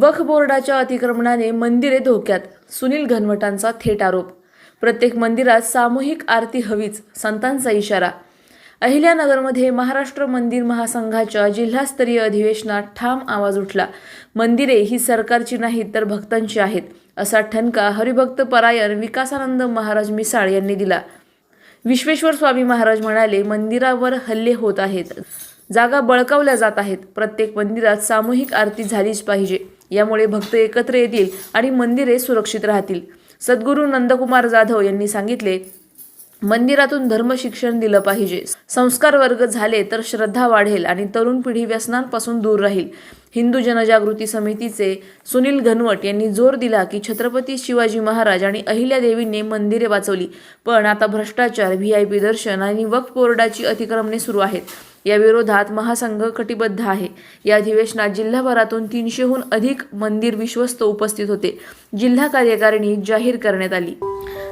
वक्फ बोर्डाच्या अतिक्रमणाने मंदिरे धोक्यात सुनील घनवटांचा थेट आरोप. प्रत्येक मंदिरात सामूहिक आरती हवीच संतांचा इशारा. अहिल्यानगरमध्ये महाराष्ट्र मंदिर महासंघाच्या जिल्हास्तरीय अधिवेशनात ठाम आवाज उठला. मंदिरे ही सरकारची नाहीत तर भक्तांची आहेत असा ठणका हरिभक्त परायण विकासानंद महाराज मिसाळ यांनी दिला. विश्वेश्वर स्वामी महाराज म्हणाले मंदिरावर हल्ले होत आहेत. जागा बळकावल्या जात आहेत. प्रत्येक मंदिरात सामूहिक आरती झालीच पाहिजे. यामुळे भक्त एकत्र येतील आणि मंदिरे सुरक्षित राहतील. सद्गुरू नंदकुमार जाधव यांनी सांगितले मंदिरातून धर्म शिक्षण दिलं पाहिजे. संस्कार वर्ग झाले तर श्रद्धा वाढेल आणि तरुण पिढी व्यसनांपासून दूर राहील. हिंदू जनजागृती समितीचे सुनील घनवट यांनी जोर दिला की छत्रपती शिवाजी महाराज आणि अहिल्यादेवींनी मंदिरे वाचवली. पण आता भ्रष्टाचार व्ही आय पी दर्शन आणि वक्फ बोर्डाची अतिक्रमणे सुरू आहेत. या विरोधात महासंघ कटिबद्ध आहे. या अधिवेशनात जिल्हाभरातून तीनशेहून अधिक मंदिर विश्वस्त उपस्थित होते. जिल्हा कार्यकारिणी जाहीर करण्यात आली.